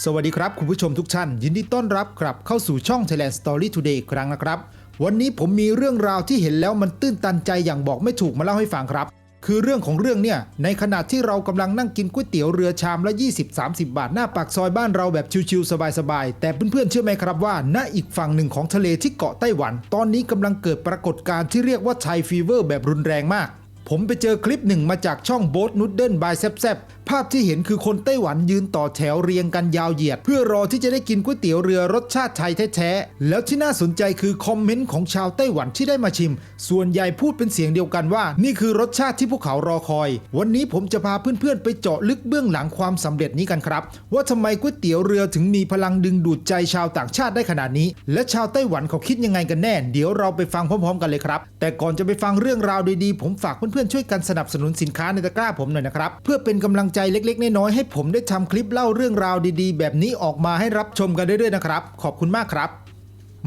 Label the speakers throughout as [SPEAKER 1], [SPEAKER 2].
[SPEAKER 1] สวัสดีครับ คุณผู้ชมทุกท่าน ยินดีต้อนรับกลับเข้าสู่ช่อง Thailand Story Today อีกครั้งนะครับ วันนี้ผมมีเรื่องราวที่เห็นแล้วมันตื้นตันใจอย่างบอกไม่ถูกมาเล่าให้ฟังครับ คือเรื่องของเรื่องเนี่ย ในขณะที่เรากำลังนั่งกินก๋วยเตี๋ยวเรือชามละ 20-30 บาทหน้าปากซอยบ้านเราแบบชิวๆสบายๆ แต่เพื่อนๆเชื่อไหมครับว่าณอีกฝั่งหนึ่งของทะเลที่เกาะไต้หวัน ตอนนี้กำลังเกิดปรากฏการณ์ที่เรียกว่าไทฟีเวอร์แบบรุนแรงมากผมไปเจอคลิปหนึ่งมาจากช่องโบ๊ทนูดเดิลบายแซบภาพที่เห็นคือคนไต้หวันยืนต่อแถวเรียงกันยาวเหยียด เพื่อรอที่จะได้กินก๋วยเตี๋ยวเรือรสชาติไทยแท้ๆ แล้วที่น่าสนใจคือคอมเมนต์ของชาวไต้หวันที่ได้มาชิม ส่วนใหญ่พูดเป็นเสียงเดียวกันว่า นี่คือรสชาติที่พวกเขารอคอย วันนี้ผมจะพาเพื่อนๆ ไปเจาะลึกเบื้องหลังความสำเร็จนี้กันครับ ว่าทำไมก๋วยเตี๋ยวเรือถึงมีพลังดึงดูดใจชาวต่างชาติได้ขนาดนี้ และชาวไต้หวันเขาคิดยังไงกันแน่ เดี๋ยวเราไปฟังพร้อมๆ กันเลยครับ แต่ก่อนจะไปฟังเรื่องราวดีๆ ผมฝากเพื่อนๆช่วยกันสนับสนุนสินค้าในตะกร้าผมหน่อยนะครับเพื่อเป็นกำลังใจเล็กๆ น้อยๆให้ผมได้ทำคลิปเล่าเรื่องราวดีๆ แบบนี้ออกมาให้รับชมกันเรื่อยๆนะครับ ขอบคุณมากครับ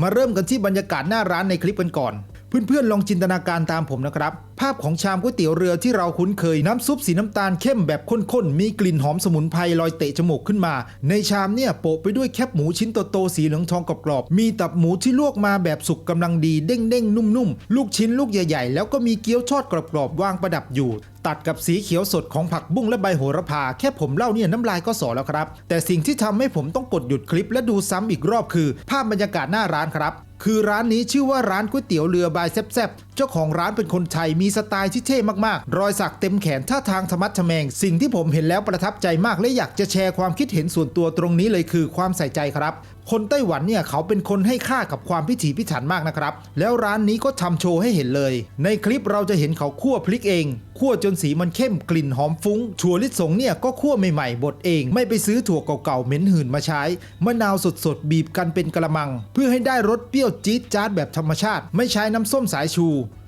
[SPEAKER 1] มาเริ่มกันที่บรรยากาศหน้าร้านในคลิปกันก่อน เพื่อนๆลองจินตนาการตามผมนะครับภาพของชามก๋วยเตี๋ยวเรือที่เราคุ้นเคยน้ำซุปสีน้ำตาลเข้มแบบข้นๆ มีกลิ่นหอมสมุนไพรลอยเตะจมูกขึ้นมา ในชามเนี่ยโปะไปด้วยแคบหมูชิ้นโตๆสีเหลืองทองกรอบๆมีตับหมูที่ลวกมาแบบสุกกำลังดีเด้งๆ นุ่มๆ ลูกชิ้นลูกใหญ่ๆ แล้วก็มีเกี๊ยวทอดกรอบๆวางประดับอยู่ตัดกับสีเขียวสดของผักบุ้งและใบโหระพา แค่ผมเล่าเนี่ยน้ำลายก็สอแล้วครับ แต่สิ่งที่ทำให้ผมต้องกดหยุดคลิปและดูซ้ำอีกรอบคือ ภาพบรรยากาศหน้าร้านครับ คือร้านนี้ชื่อว่าร้านก๋วยเตี๋ยวเรือบายแซบ เจ้าของร้านเป็นคนไทยมีสไตล์ที่เท่มากๆ รอยสักเต็มแขนท่าทางธรรมัดทะแมง สิ่งที่ผมเห็นแล้วประทับใจมากและอยากจะแชร์ความคิดเห็นส่วนตัวตรงนี้เลยคือความใส่ใจครับ คนไต้หวันเนี่ยเขาเป็นคนให้ค่ากับความพิถีพิถันมากนะครับ แล้วร้านนี้ก็ทำโชว์ให้เห็นเลย ในคลิปเราจะเห็นเขาคั่วพริกเองคั่วจนสีมันเข้มกลิ่นหอมฟุง้งถั่วลิสงเนี่ยก็คั่วใหม่ๆบดเอง ไม่ไปซื้อถั่วเก่าๆเหม็นหืนมาใช้มะนาวสดๆบีบกันเป็นกระมัง เพื่อให้ได้รสเปรี้ยวจี๊ดจ๊าดแบบธรรมชาติ ไม่ใช้น้ำส้มสายชู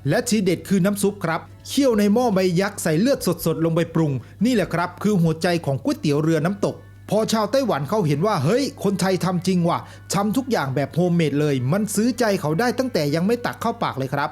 [SPEAKER 1] และทีเด็ดคือน้ำซุปครับเคี่ยวในหม้อใบยักษ์ใส่เลือดสดๆลงไปปรุง นี่แหละครับ คือหัวใจของก๋วยเตี๋ยวเรือน้ำตก พอชาวไต้หวันเขาเห็นว่าเฮ้ย คนไทยทำจริงว่ะทำทุกอย่างแบบโฮมเมดเลย มันซื้อใจเขาได้ตั้งแต่ยังไม่ตักเข้าปากเลยครับ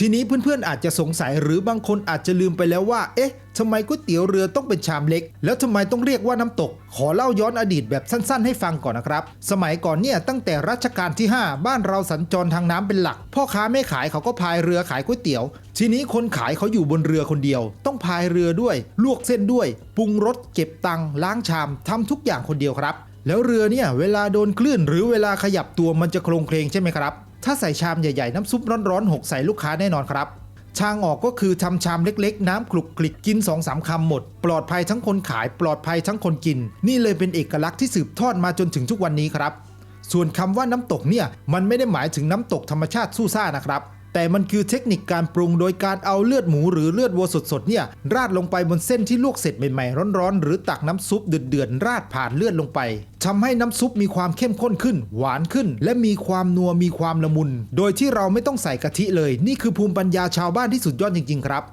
[SPEAKER 1] ทีนี้เพื่อนๆอาจจะสงสัยหรือบางคนอาจจะลืมไปแล้วว่า เอ๊ะทำไมก๋วยเตี๋ยวเรือต้องเป็นชามเล็ก แล้วทำไมต้องเรียกว่าน้ำตก ขอเล่าย้อนอดีตแบบสั้นๆ ให้ฟังก่อนนะครับ สมัยก่อนเนี่ยตั้งแต่รัชกาลที่ 5 บ้านเราสัญจรทางน้ำเป็นหลัก พ่อค้าแม่ขายเขาก็พายเรือขายก๋วยเตี๋ยว ทีนี้คนขายเขาอยู่บนเรือคนเดียว ต้องพายเรือด้วย ลวกเส้นด้วย ปรุงรสเก็บตังค์ล้างชามทำทุกอย่างคนเดียวครับ แล้วเรือเนี่ยเวลาโดนคลื่นหรือเวลาขยับตัวมันจะโครงเคลงใช่ไหมครับ ถ้าใส่ชามใหญ่ๆ น้ำซุปร้อนๆหกใส่ลูกค้าแน่นอนครับทางออกก็คือทำชามเล็กๆ น้ำคลุกคลิกกิน2อสามคำหมด ปลอดภัยทั้งคนขายปลอดภัยทั้งคนกิน นี่เลยเป็นเอกลักษณ์ที่สืบทอดมาจนถึงทุกวันนี้ครับ ส่วนคำว่าน้ำตกเนี่ยมันไม่ได้หมายถึงน้ำตกธรรมชาติสู้ซ่านะครับ แต่มันคือเทคนิคการปรุงโดยการเอาเลือดหมูหรือเลือดวัวสดๆเนี่ยราดลงไปบนเส้นที่ลวกเสร็จใหม่ๆร้อนๆ หรือตักน้ำซุปเดือดๆราดผ่านเลือดลงไปทำให้น้ำซุปมีความเข้มข้นขึ้น หวานขึ้น และมีความนัวมีความละมุน โดยที่เราไม่ต้องใส่กะทิเลย นี่คือภูมิปัญญาชาวบ้านที่สุดยอดจริงๆครับ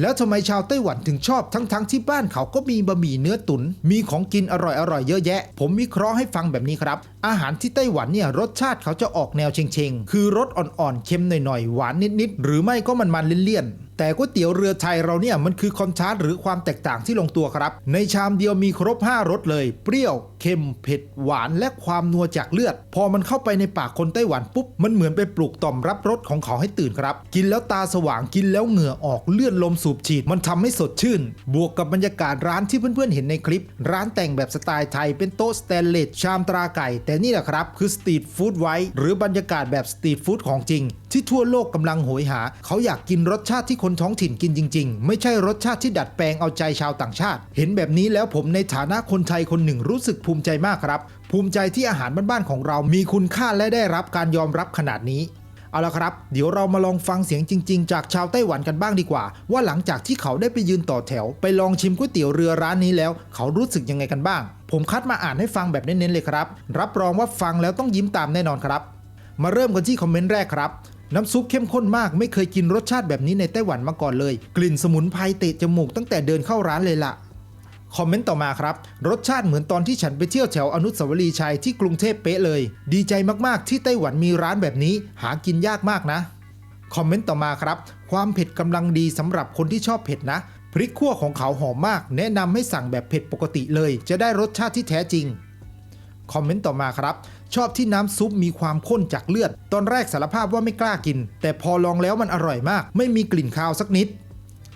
[SPEAKER 1] แล้วทำไมชาวไต้หวันถึงชอบทั้งๆทที่บ้านเขาก็มีบะหมี่เนื้อตุน๋นมีของกินอร่อยๆเยอะแยะ ผมวิเคราะห์ให้ฟังแบบนี้ครับ อาหารที่ไต้หวันเนี่ยรสชาติเขาจะออกแนวเชงๆ คือรสอ่อนๆเค็มหน่อยๆ หวานนิดๆ หรือไม่ก็มันๆเลี่ยนๆ แต่ก๋วยเตี๋ยวเรือไทยเราเนี่ยมันคือคอนทราสต์หรือความแตกต่างที่ลงตัวครับ ในชามเดียวมีครบ 5รสเลย เปรี้ยว เค็ม เผ็ด หวาน และความนัวจากเลือด พอมันเข้าไปในปากคนไต้หวันปุ๊บ มันเหมือนไปปลุกต่อมรับรสของเขาให้ตื่นครับ กินแล้วตาสว่าง กินแล้วเหงื่อออก เลือดลมสูบฉีด มันทำให้สดชื่น บวกกับบรรยากาศร้านที่เพื่อนๆเห็นในคลิป ร้านแต่งแบบสไตล์ไทย เป็นโต๊ะสแตนเลส ชามตราไก่ แต่นี่แหละครับ คือสตรีทฟู้ดไว้ หรือบรรยากาศแบบสตรีทฟู้ดของจริง ที่ทั่วโลกกำลังโหยหา เขาอยากกินรสชาติที่คนคนท้องถิ่นกินจริง ๆ ไม่ใช่รสชาติที่ดัดแปลงเอาใจชาวต่างชาติ เห็นแบบนี้แล้วผมในฐานะคนไทยคนหนึ่งรู้สึกภูมิใจมากครับ ภูมิใจที่อาหารบ้านๆของเรามีคุณค่าและได้รับการยอมรับขนาดนี้เอาละครับ เดี๋ยวเรามาลองฟังเสียงจริง ๆ จากชาวไต้หวันกันบ้างดีกว่า ว่าหลังจากที่เขาได้ไปยืนต่อแถว ไปลองชิมก๋วยเตี๋ยวเรือร้านนี้แล้ว เขารู้สึกยังไงกันบ้าง ผมคัดมาอ่านให้ฟังแบบเน้นๆเลยครับ รับรองว่าฟังแล้วต้องยิ้มตามแน่นอนครับ มาเริ่มกันที่คอมเมนต์แรกครับ น้ำซุปเข้มข้นมากไม่เคยกินรสชาติแบบนี้ในไต้หวันมาก่อนเลย กลิ่นสมุนไพรเตะจมูกตั้งแต่เดินเข้าร้านเลยล่ะคอมเมนต์ต่อมาครับ รสชาติเหมือนตอนที่ฉันไปเที่ยวแถวอนุสาวรีย์ชัยที่กรุงเทพเป๊ะเลย ดีใจมากๆ ที่ไต้หวันมีร้านแบบนี้ หากินยากมากนะ คอมเมนต์ต่อมาครับ ความเผ็ดกำลังดีสำหรับคนที่ชอบเผ็ดนะ พริกขั่วของเขาหอมมาก แนะนำให้สั่งแบบเผ็ดปกติเลย จะได้รสชาติที่แท้จริง คอมเมนต์ต่อมาครับ ชอบที่น้ำซุปมีความข้นจากเลือด ตอนแรกสารภาพว่าไม่กล้ากิน แต่พอลองแล้วมันอร่อยมาก ไม่มีกลิ่นคาวสักนิด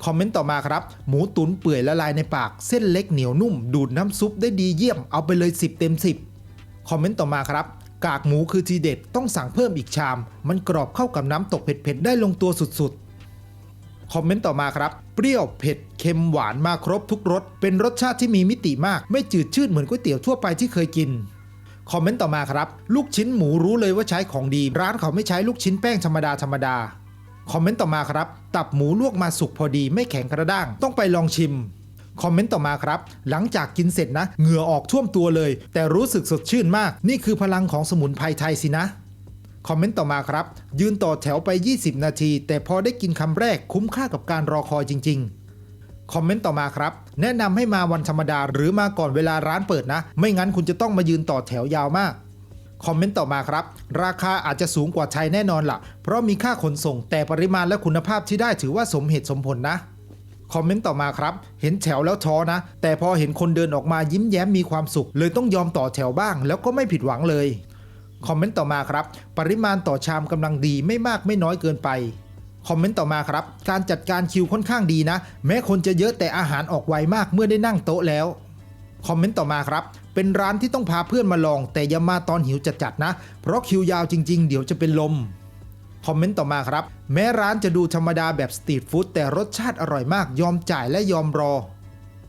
[SPEAKER 1] คอมเมนต์ต่อมาครับ หมูตุ๋นเปื่อยละลายในปาก เส้นเล็กเหนียวนุ่ม ดูดน้ำซุปได้ดีเยี่ยม เอาไปเลย 10 เต็ม 10 คอมเมนต์ต่อมาครับ กากหมูคือทีเด็ด ต้องสั่งเพิ่มอีกชาม มันกรอบเข้ากับน้ำตกเผ็ดๆ ได้ลงตัวสุดๆคอมเมนต์ต่อมาครับ เปรี้ยวเผ็ดเค็มหวานมาครบทุกรสเป็นรสชาติที่มีมิติมาก ไม่จืดชืดเหมือนก๋วยเตี๋ยวทั่วไปที่เคยกิน คอมเมนต์ต่อมาครับ ลูกชิ้นหมูรู้เลยว่าใช้ของดี ร้านเขาไม่ใช้ลูกชิ้นแป้งธรรมดาธรรมดาคอมเมนต์ต่อมาครับ ตับหมูลวกมาสุกพอดีไม่แข็งกระด้าง ต้องไปลองชิมคอมเมนต์ต่อมาครับ หลังจากกินเสร็จนะ เหงื่อออกท่วมตัวเลย แต่รู้สึกสดชื่นมาก นี่คือพลังของสมุนไพรไทยสินะคอมเมนต์ต่อมาครับ ยืนต่อแถวไป 20 นาที แต่พอได้กินคำแรกคุ้มค่ากับการรอคอยจริง ๆ คอมเมนต์ต่อมาครับ แนะนำให้มาวันธรรมดาหรือมาก่อนเวลาร้านเปิดนะ ไม่งั้นคุณจะต้องมายืนต่อแถวยาวมากคอมเมนต์ต่อมาครับ ราคาอาจจะสูงกว่าไทยแน่นอนละ่ะ เพราะมีค่าขนส่งแต่ปริมาณและคุณภาพที่ได้ถือว่าสมเหตุสมผลนะคอมเมนต์ต่อมาครับ เห็นแถวแล้วท้อนะ แต่พอเห็นคนเดินออกมายิ้มแย้มมีความสุข เลยต้องยอมต่อแถวบ้าง แล้วก็ไม่ผิดหวังเลยคอมเมนต์ต่อมาครับ ปริมาณต่อชามกำลังดีไม่มากไม่น้อยเกินไป คอมเมนต์ต่อมาครับ การจัดการคิวค่อนข้างดีนะ แม้คนจะเยอะแต่อาหารออกไวมากเมื่อได้นั่งโต๊ะแล้ว คอมเมนต์ต่อมาครับ เป็นร้านที่ต้องพาเพื่อนมาลอง แต่อย่ามาตอนหิวจัดๆนะ เพราะคิวยาวจริง ๆ เดี๋ยวจะเป็นลม คอมเมนต์ต่อมาครับ แม้ร้านจะดูธรรมดาแบบสตรีทฟู้ดแต่รสชาติอร่อยมากยอมจ่ายและยอมรอ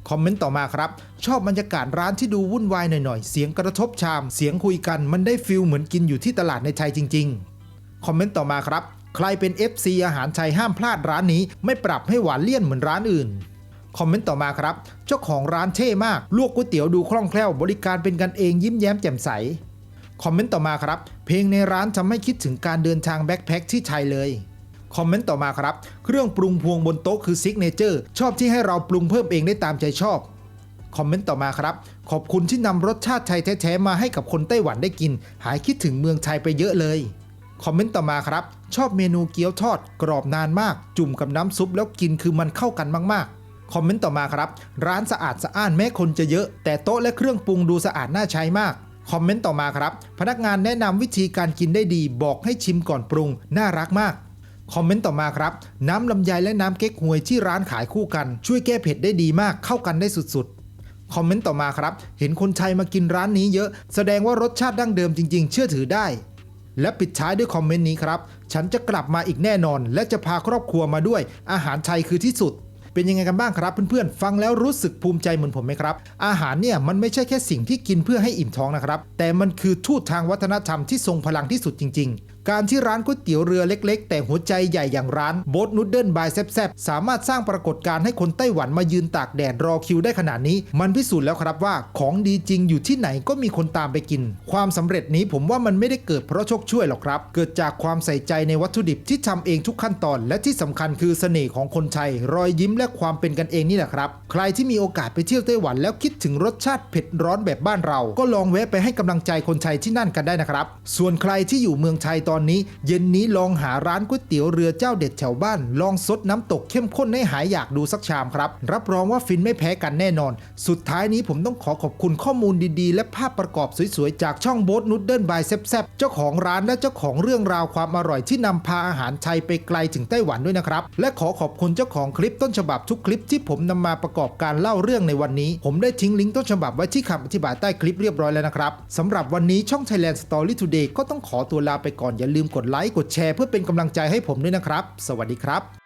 [SPEAKER 1] คอมเมนต์ต่อมาครับ ชอบบรรยากาศร้านที่ดูวุ่นวายหน่อยๆ เสียงกระทบชาม เสียงคุยกันมันได้ฟิลเหมือนกินอยู่ที่ตลาดในไทยจริง ๆ คอมเมนต์ต่อมาครับ ใครเป็น FC อาหารไทยห้ามพลาดร้านนี้ ไม่ปรับให้หวานเลี่ยนเหมือนร้านอื่น คอมเมนต์ต่อมาครับ เจ้าของร้านเท่มาก ลวกก๋วยเตี๋ยวดูคล่องแคล่ว บริการเป็นกันเองยิ้มแย้มแจ่มใส คอมเมนต์ต่อมาครับ เพลงในร้านทำให้คิดถึงการเดินทางแบ็คแพ็คที่ไทยเลยคอมเมนต์ต่อมาครับ เครื่องปรุงพวงบนโต๊ะคือซิกเนเจอร์ชอบที่ให้เราปรุงเพิ่มเองได้ตามใจชอบ คอมเมนต์ต่อมาครับ ขอบคุณที่นำรสชาติไทยแท้ๆมาให้กับคนไต้หวันได้กิน หายคิดถึงเมืองไทยไปเยอะเลย คอมเมนต์ต่อมาครับ ชอบเมนูเกี๊ยวทอดกรอบนานมาก จุ่มกับน้ำซุปแล้วกินคือมันเข้ากันมากๆ คอมเมนต์ต่อมาครับ ร้านสะอาดสะอ้านแม้คนจะเยอะ แต่โต๊ะและเครื่องปรุงดูสะอาดน่าใช้มาก คอมเมนต์ต่อมาครับ พนักงานแนะนำวิธีการกินได้ดี บอกให้ชิมก่อนปรุง น่ารักมากคอมเมนต์ต่อมาครับ น้ำลำไยและน้ำเก๊กฮวยที่ร้านขายคู่กัน ช่วยแก้เผ็ดได้ดีมากเข้ากันได้สุดๆ คอมเมนต์ต่อมาครับ เห็นคนไทยมากินร้านนี้เยอะ แสดงว่ารสชาติดั้งเดิมจริง ๆ เชื่อถือได้ และปิดท้ายด้วยคอมเมนต์นี้ครับ ฉันจะกลับมาอีกแน่นอน และจะพาครอบครัวมาด้วย อาหารไทยคือที่สุด เป็นยังไงกันบ้างครับเพื่อนๆ ฟังแล้วรู้สึกภูมิใจเหมือนผมไหมครับ อาหารเนี่ยมันไม่ใช่แค่สิ่งที่กินเพื่อให้อิ่มท้องนะครับ แต่มันคือทูตทางวัฒนธรรมที่ทรงพลังที่สุดจริง ๆ การที่ร้านก๋วยเตี๋ยวเรือเล็ก ๆ แต่หัวใจใหญ่อย่างร้านโบทนูดเดิลบายแซบๆสามารถสร้างปรากฏการณ์ให้คนไต้หวันมายืนตากแดดรอคิวได้ขนาดนี้ มันพิสูจน์แล้วครับว่าของดีจริงอยู่ที่ไหนก็มีคนตามไปกิน ความสำเร็จนี้ผมว่ามันไม่ได้เกิดเพราะโชคช่วยหรอกครับ เกิดจากความใส่ใจในวัตถุดิบที่ทำเองทุกขั้นตอน และที่สำคัญคือเสน่ห์ของคนไทยรอยยิ้มและความเป็นกันเองนี่แหละครับ ใครที่มีโอกาสไปเที่ยวไต้หวันแล้วคิดถึงรสชาติเผ็ดร้อนแบบบ้านเรา ก็ลองแวะไปให้กำลังใจคนไทยที่นั่นกันได้นะครับ ส่วนใครที่อยู่เมืองไทยตอนนี้ เย็นนี้ลองหาร้านก๋วยเตี๋ยวเรือเจ้าเด็ดแถวบ้าน ลองซดน้ำตกเข้มข้นให้หายอยากดูสักชามครับ รับรองว่าฟินไม่แพ้กันแน่นอน สุดท้ายนี้ผมต้องขอขอบคุณข้อมูลดีๆ และภาพประกอบสวยๆ จากช่องโบ๊ทนุดเดิลบายแซบๆเจ้าของร้านและเจ้าของเรื่องราวความอร่อยที่นำพาอาหารไทยไปไกลถึงไต้หวันด้วยนะครับ และขอขอบคุณเจ้าของคลิปต้นฉบับทุกคลิปที่ผมนำมาประกอบการเล่าเรื่องในวันนี้ ผมได้ทิ้งลิงก์ต้นฉบับไว้ที่คำอธิบายใต้คลิปเรียบร้อยแล้วนะครับสำหรับวันนี้ช่อง Thailand Story Today ก็ต้องขอตัวลาไปก่อนอย่าลืมกดไลค์กดแชร์เพื่อเป็นกำลังใจให้ผมด้วยนะครับ สวัสดีครับ